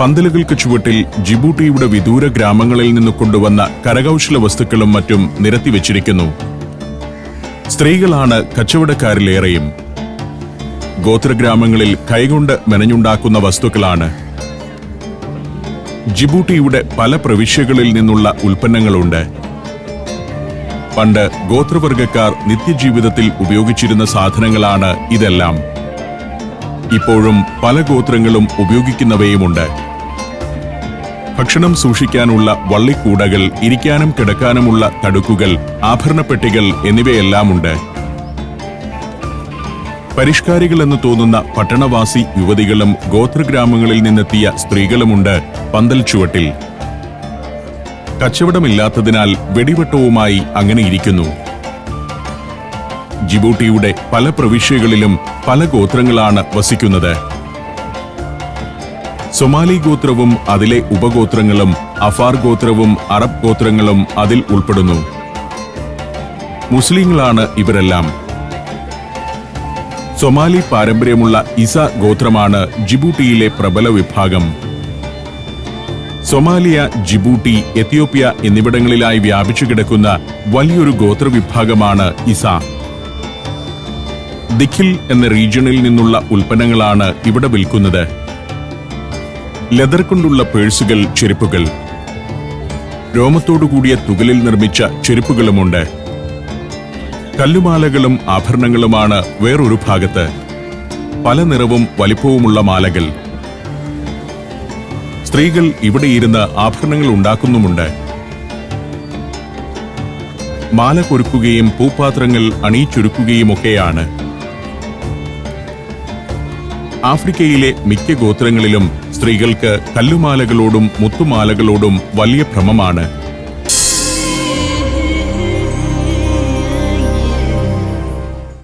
പന്തലുകൾക്ക് ചുവട്ടിൽ ജിബൂട്ടിയുടെ വിദൂര ഗ്രാമങ്ങളിൽ നിന്ന് കൊണ്ടുവന്ന കരകൗശല വസ്തുക്കളും മറ്റും നിരത്തിവെച്ചിരിക്കുന്നു. സ്ത്രീകളാണ് കച്ചവടക്കാരിലേറെയും. ഗോത്രഗ്രാമങ്ങളിൽ കൈകൊണ്ട് മെനഞ്ഞുണ്ടാക്കുന്ന വസ്തുക്കളാണ്. ജിബൂട്ടിയുടെ പല പ്രവിശ്യകളിൽ നിന്നുള്ള ഉൽപ്പന്നങ്ങളുണ്ട്. പണ്ട് ഗോത്രവർഗക്കാർ നിത്യജീവിതത്തിൽ ഉപയോഗിച്ചിരുന്ന സാധനങ്ങളാണ് ഇതെല്ലാം. ഇപ്പോഴും പല ഗോത്രങ്ങളും ഉപയോഗിക്കുന്നവയുമുണ്ട്. ഭക്ഷണം സൂക്ഷിക്കാനുള്ള വള്ളിക്കൂടകൾ ഇരിക്കാനും കിടക്കാനുമുള്ള തടുക്കുകൾ ആഭരണപ്പെട്ടികൾ എന്നിവയെല്ലാമുണ്ട്. പരിഷ്കാരികളെന്ന് തോന്നുന്ന പട്ടണവാസി യുവതികളും ഗോത്രഗ്രാമങ്ങളിൽ നിന്നെത്തിയ സ്ത്രീകളുമുണ്ട് പന്തൽ ചുവട്ടിൽ. കച്ചവടമില്ലാത്തതിനാൽ വെടിവെട്ടവുമായി അങ്ങനെ ഇരിക്കുന്നു. ജിബൂട്ടിയുടെ പല പ്രവിശ്യകളിലും പല ഗോത്രങ്ങളാണ് വസിക്കുന്നത്. സൊമാലി ഗോത്രവും അതിലെ ഉപഗോത്രങ്ങളും അഫാർ ഗോത്രവും അറബ് ഗോത്രങ്ങളും അതിൽ ഉൾപ്പെടുന്നു. മുസ്ലിങ്ങളാണ് ഇവരെല്ലാം. സൊമാലി പാരമ്പര്യമുള്ള ഇസ ഗോത്രമാണ് ജിബൂട്ടിയിലെ പ്രബല വിഭാഗം. സൊമാലിയ ജിബൂട്ടി എത്യോപ്യ എന്നിവിടങ്ങളിലായി വ്യാപിച്ചു കിടക്കുന്ന വലിയൊരു ഗോത്രവിഭാഗമാണ് ഇസ. ദിഖിൽ എന്ന റീജിയണിൽ നിന്നുള്ള ഉൽപ്പന്നങ്ങളാണ് ഇവിടെ വിൽക്കുന്നത്. ലെതർ കൊണ്ടുള്ള പേഴ്സുകൾ ചെരുപ്പുകൾ. രോമത്തോടുകൂടിയ തുകലിൽ നിർമ്മിച്ച ചെരുപ്പുകളുമുണ്ട്. കല്ലുമാലകളും ആഭരണങ്ങളുമാണ് വേറൊരു ഭാഗത്ത്. പല നിറവും വലിപ്പവുമുള്ള മാലകൾ. സ്ത്രീകൾ ഇവിടെ ഇരുന്ന് ആഭരണങ്ങൾ ഉണ്ടാക്കുന്നുമുണ്ട്. മാല കൊരുക്കുകയും പൂപ്പാത്രങ്ങൾ അണിയിച്ചൊരുക്കുകയുമൊക്കെയാണ്. ആഫ്രിക്കയിലെ മിക്ക ഗോത്രങ്ങളിലും സ്ത്രീകൾക്ക് കല്ലുമാലകളോടും മുത്തുമാലകളോടും വലിയ ഭ്രമമാണ്.